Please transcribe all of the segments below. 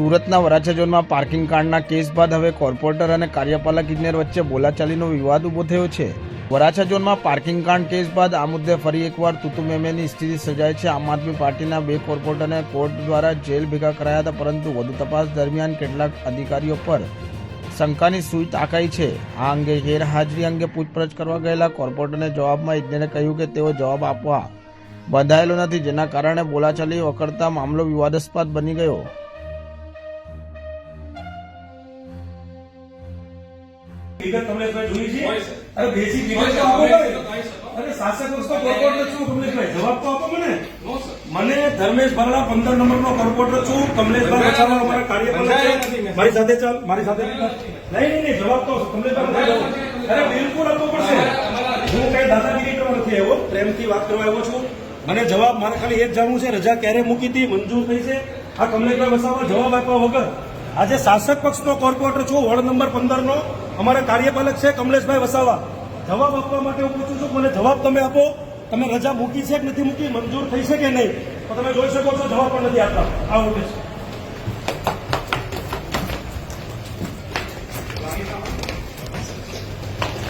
સુરતના Varachha parking કાંડના case બાદ હવે કોર્પોરેટર અને કાર્યપાલક ઇજનેર વચ્ચે બોલાચાલીનો વિવાદ ઊભો થયો છે. વરાછા ઝોનમાં પાર્કિંગ કાંડ કેસ બાદ આ મુદ્દે ફરી એકવાર તુતુમેમેની સ્થિતિ સર્જાય છે. આમ આદમી પાર્ટીના બે કોર્પોરેટરને કોર્ટ દ્વારા જેલ ભેગા કરાયા હતા, પરંતુ વધુ તપાસ દરમિયાન કેટલાક અધિકારીઓ પર શંકાની સૂઈ તાકાઈ છે. આ અંગે ગેરહાજરી અંગે પૂછપરછ કરવા ગયેલા કોર્પોરેટરને જવાબમાં ઇજનેરે કહ્યું કે તેઓ જવાબ આપવા બંધાયેલો નથી, જેના કારણે બોલાચાલી વકરતા મામલો વિવાદાસ્પદ બની ગયો. વિગત કમલેશભાઈ જોઈ છે? અરે બેસિક વિગત તો આપો. અરે શાસક વર્ષનો કોર્પોરેટર છું કમલેશભાઈ જવાબ તો આપો મને? મને ધર્મેશ ભરડા પંદર નંબરનો કોર્પોરેટર છું કમલેશભાઈ વસાવા અમારા કાર્યપાલક છે. મારી સાથે ચાલ મારી સાથે નહીં નહીં નહીં જવાબ તો કમલેશભાઈ અરે બિલકુલ આપવો પડશે. હું કઈ દાદાગીરી કરવા નથી આવ્યો. પ્રેમથી વાત કરવા આવ્યો છું. મને જવાબ મારે ખાલી એ જ જાણવું છે રજા ક્યારે મૂકી હતી મંજૂર થઈ છે. આ કમલેશભાઈ વસાવા જવાબ આપ્યા વગર. આજે શાસક પક્ષનો કોર્પોરેટર છું વોર્ડ નંબર પંદર નો અમારા કાર્યપાલક છે કમલેશભાઈ વસાવા. જવાબ આપવા માટે હું પૂછું છું, મને જવાબ તમે આપો. તમે રજા મૂકી છે કે નથી મૂકી, મંજૂર થઈ છે કે નહીં? તો તમે જોઈ શકો છો, જવાબ પણ નથી આપતા. આ નોટિસ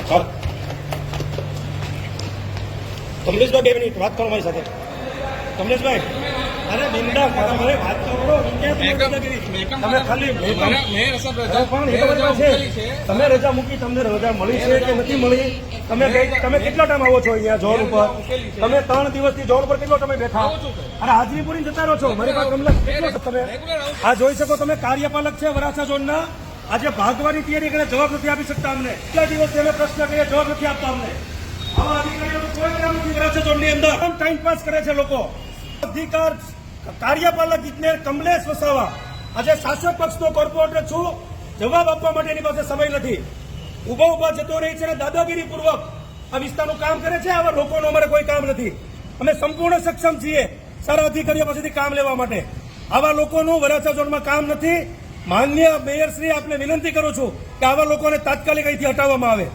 ચાલો. કમલેશભાઈ, બે મિનિટ વાત કરો મારી સાથે. કમલેશભાઈ અરે બિંદા તમારે વાત તો કરો તમે ખાલી. તમે રજા મૂકી તમને રજા મળી છે કે નથી મળી? તમે તમે કેટલા ટાઈમ આવો છો અહીંયા જોર ઉપર? તમે ત્રણ દિવસથી જોર ઉપર કેટલો તમે બેઠા? અરે હાજરી પૂરી જતા રહો છો. મારી પાસે કમલા કેટલો તમે. આ જોઈ શકો તમે કાર્યપાલક છે વરાછા ઝોનના. આજે ભાગવાની તૈયારી કરે જવાબ નથી આપી શકતા અમને. કેટલા દિવસથી અમે પ્રશ્ન કરીએ જવાબ નથી આપતા અમને. આવા અધિકારીઓનું કોઈ કામ નથી વરાછા ઝોનની અંદર. ટાઈમ પાસ કરે છે લોકો. અધિકાર કાર્યપાલક ઇજનેર કમલેશ વસાવા. આજે શાસક પક્ષનો કોર્પોરેટર છું. જવાબ આપવા માટે એની પાસે સમય નથી. ઊભો ઊભા જતો રહી છે અને દાદાગીરી પૂર્વક આ વિસ્તારનું કામ કરે છે. આવા લોકોનું અમારે કોઈ કામ નથી. અમે સંપૂર્ણ સક્ષમ છીએ સારા અધિકારીઓ પાસેથી કામ લેવા માટે. આવા લોકોનું વરાછા ઝોનમાં કામ નથી. માન્ય મેયરશ્રી આપને વિનંતી કરું છું કે આવા લોકોને તાત્કાલિક અહીંથી હટાવવામાં આવે.